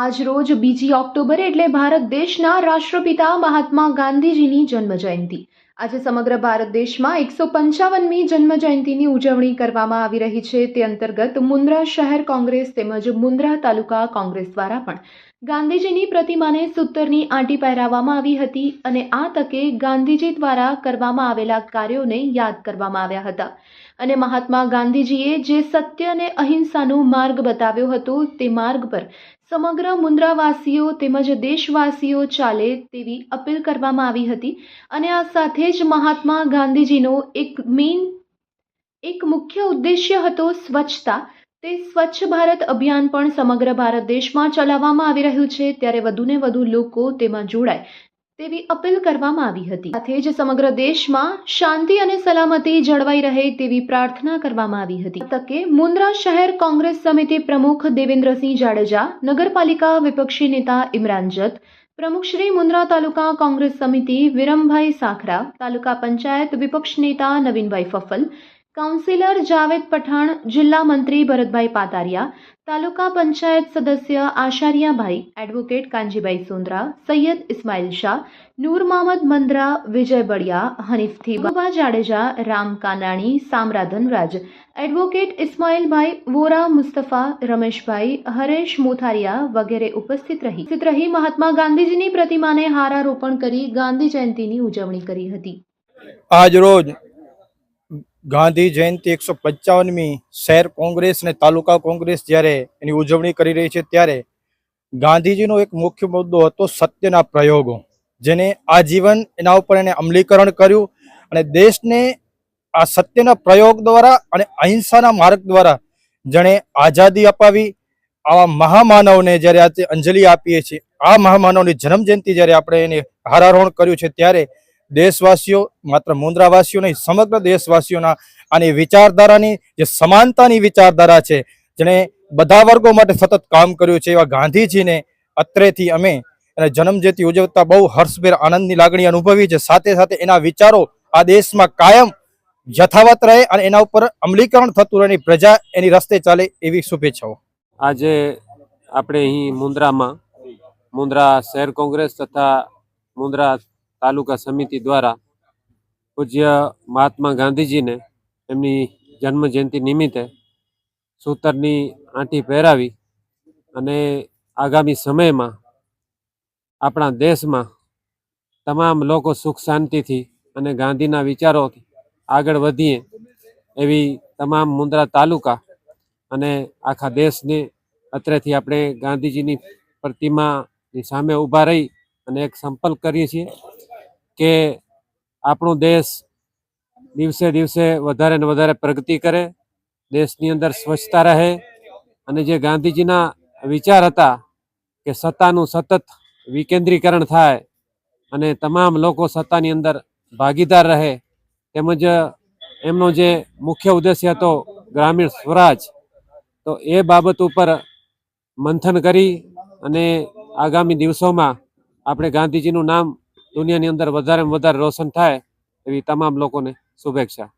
આજ રોજ બીજી ઓક્ટોબરે એટલે ભારત દેશના રાષ્ટ્રપિતા મહાત્મા ગાંધીજીની જન્મ જયંતિ આજે સમગ્ર ભારત દેશમાં એકસો પંચાવનમી જન્મજયંતિની ઉજવણી કરવામાં આવી રહી છે. તે અંતર્ગત મુન્દ્રા શહેર કોંગ્રેસ તેમજ મુન્દ્રા તાલુકા કોંગ્રેસ દ્વારા પણ ગાંધીજીની પ્રતિમાને સૂતરની આંટી પહેરાવવામાં આવી હતી અને આ તકે ગાંધીજી દ્વારા કરવામાં આવેલા કાર્યોને યાદ કરવામાં આવ્યા હતા. અને મહાત્મા ગાંધીજીએ જે સત્ય અને અહિંસાનો માર્ગ બતાવ્યો હતો તે માર્ગ પર સમગ્ર મુન્દ્રાવાસીઓ તેમજ દેશવાસીઓ ચાલે તેવી અપીલ કરવામાં આવી હતી. અને આ સાથે જ મહાત્મા ગાંધીજીનો એક મેઇન એક મુખ્ય ઉદ્દેશ્ય હતો સ્વચ્છતા. તે સ્વચ્છ ભારત અભિયાન પણ સમગ્ર ભારત દેશમાં ચલાવવામાં આવી રહ્યું છે. ત્યારે વધુને વધુ લોકો તેમાં જોડાય તેવી અપીલ કરવામાં આવી હતી. સાથે જ સમગ્ર દેશમાં શાંતિ અને સલામતી જળવાઈ રહે તેવી પ્રાર્થના કરવામાં આવી હતી. તકે મુન્દ્રા શહેર કોંગ્રેસ સમિતિ પ્રમુખ દેવેન્દ્રસિંહ જાડેજા, નગરપાલિકા વિપક્ષી નેતા ઇમરાન જત પ્રમુખ શ્રી મુન્દ્રા તાલુકા કોંગ્રેસ સમિતિ વિરમભાઈ સાખરા તાલુકા પંચાયત વિપક્ષ નેતા નવીનભાઈ ફફલ કાઉન્સિલર જાવેદ પઠાણ, જિલ્લા મંત્રી ભરતભાઈ પાતારિયા, તાલુકા પંચાયત સદસ્ય આશારિયાભાઈ, એડવોકેટ કાંજીભાઈ સુંદરા, સૈયદ ઇસ્માઇલ શાહ, નૂર મોહમ્મદ મંદ્રા, વિજય બળિયા હનીફથી બાબા જાડેજા, રામ કાનાણી સામરા ધનરાજ એડવોકેટ ઇસ્માઇલભાઈ, વોરા મુસ્તફા, રમેશભાઈ, હરેશ મોથારિયા વગેરે ઉપસ્થિત રહી. ઉપસ્થિત રહી મહાત્મા ગાંધીજીની પ્રતિમાને હારારોપણ કરી ગાંધી જયંતિની ઉજવણી કરી હતી. આજ રોજ ગાંધી જયંતિ એકસો પંચાવનમી શહેર કોંગ્રેસ અને તાલુકા કોંગ્રેસ જ્યારે એની ઉજવણી કરી રહી છે ત્યારે ગાંધીજીનો એક મુખ્ય મુદ્દો હતો સત્યના પ્રયોગો, જેને આજીવન એના ઉપર એને અમલીકરણ કર્યું અને દેશને આ સત્યના પ્રયોગ દ્વારા અને અહિંસાના માર્ગ દ્વારા જેણે આઝાદી અપાવી. આવા મહામાનવને જ્યારે આજે અંજલિ આપીએ છીએ, આ મહામાનવની જન્મજયંતિ જ્યારે આપણે એને હારારોહણ કર્યું છે ત્યારે દેશવાસીઓ, માત્ર મુન્દ્રાવાસીઓ નહીં, સમગ્ર દેશવાસીઓના આની વિચારધારાની જે સમાનતાની વિચારધારા છે, જેણે બધા વર્ગો માટે સતત કામ કર્યું છે, એવા ગાંધીજીને અત્રેથી અમે અને જન્મજયંતિ ઉજવતા બહુ હર્ષભેર આનંદની લાગણી અનુભવી છે. સાથે સાથે એના વિચારો આ દેશમાં કાયમ યથાવત રહે અને એના ઉપર અમલીકરણ થતું રહે પ્રજા એની રસ્તે ચાલે એવી શુભેચ્છાઓ. આજે આપણે અહીં મુન્દ્રામાં મુન્દ્રા શહેર કોંગ્રેસ તથા મુન્દ્રા તાલુકા સમિતિ દ્વારા પૂજ્ય મહાત્મા ગાંધીજીને એમની જન્મ જયંતિ નિમિત્તે સૂતરની આંટી પહેરાવી અને આગામી સમયમાં આપણા દેશમાં તમામ લોકો સુખ શાંતિથી અને ગાંધીના વિચારોથી આગળ વધીએ એવી તમામ મુન્દ્રા તાલુકા અને આખા દેશને અત્રેથી આપણે ગાંધીજીની પ્રતિમાની સામે ઊભા રહી અને એક સંપર્ક કરીએ છીએ. કે આપણો દેશ દિવસે દિવસે વધારે ને વધારે પ્રગતિ કરે, દેશની અંદર સ્વચ્છતા રહે. અને જે ગાંધીજીના વિચાર હતા કે સત્તાનું સતત વિકેન્દ્રીકરણ થાય અને તમામ લોકો સત્તાની અંદર ભાગીદાર રહે, તેમજ એમનો જે મુખ્ય ઉદ્દેશ્ય હતો ગ્રામીણ સ્વરાજ, તો એ બાબત ઉપર મંથન કરી અને આગામી દિવસોમાં આપણે ગાંધીજીનું નામ દુનિયાની અંદર વધારે વધારે રોશન થાય એવી તમામ લોકોને શુભેચ્છા.